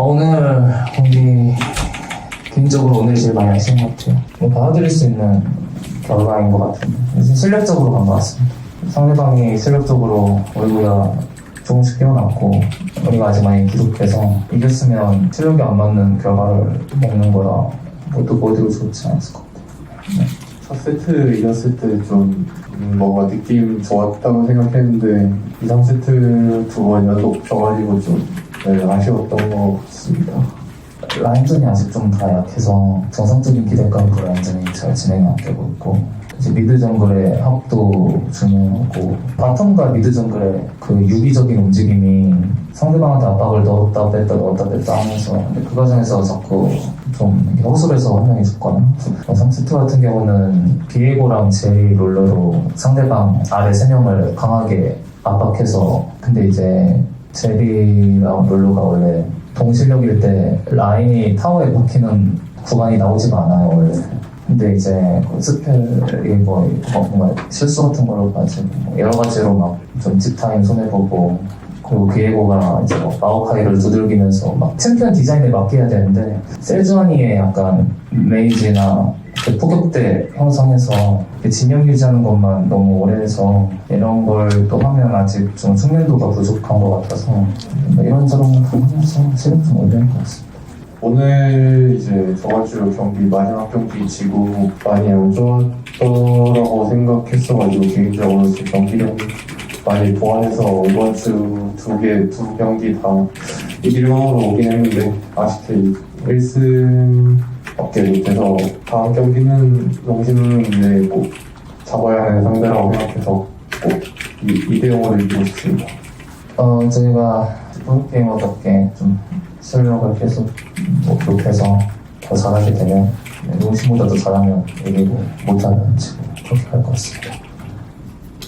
어, 오늘 경기 개인적으로 오늘 제일 많이 아쉬운 것 같아요. 뭐 받아들일 수 있는 결과인 것 같은데 실력적으로 간 것 같습니다. 상대방이 실력적으로 우리보다 조금씩 뛰어났고 우리가 아직 많이 부족해서 이겼으면 실력이 안 맞는 결과를 먹는 거라 모두 모두 좋지 않았을 것 같아요. 첫 세트 이겼을 때좀 뭔가 느낌 좋았다고 생각했는데 2, 3세트 두 번 연속 져가지고 좀 네, 아쉬웠던 것 같습니다. 라인전이 아직 좀 다 약해서 정상적인 기대감으로 라인전이 잘 진행이 안 되고 있고 이제 미드 정글의 합도 중요하고 바텀과 미드 정글의 그 유기적인 움직임이 상대방한테 압박을 넣었다 뺐다 넣었다 뺐다 하면서 근데 그 과정에서 자꾸 좀 허술해서 한 명이 죽거나 3세트 같은 경우는 비에고랑 제이 롤러로 상대방 아래 3명을 강하게 압박해서 근데 이제 제리랑 롤러가 원래 동실력일 때 라인이 타워에 박히는 구간이 나오지가 않아요 원래. 근데 이제 그 스펠이 뭐 뭔가 실수 같은 걸로 가지고 뭐 여러 가지로 막 전집 타임 손해보고 그리고 비에고가 이제 뭐 마오카이를 두들기면서 막 챔피언 디자인에 맡겨야 되는데 셀주아니의 약간 메이지나 그 포격대 형성해서 진영 유지하는 것만 너무 오래 해서 이런 걸 또 하면 아직 좀 숙련도가 부족한 것 같아서 뭐 이런저런 부분에서 실력 좀 올려야 것 같습니다. 오늘 이제 저번 주 경기 마지막 경기 지고 많이 안 좋았더라고 생각했어가지고 개인적으로 경기력 많이 보완해서 이번 주 두 개 두 경기 다 이길망으로 오긴 했는데 아쉽게 1승 밖에 못해서 다음 경기는 농심을 꼭 잡아야 하는 상대라고 생각해서 꼭 2대 0으로 이기고 싶습니다. 어, 저희가 프로게이머답게 좀 실력을 계속 목표해서 더 잘하게 되면 용심보다 더 잘하면 이기고 못하면 지고 그렇게 할 것 같습니다.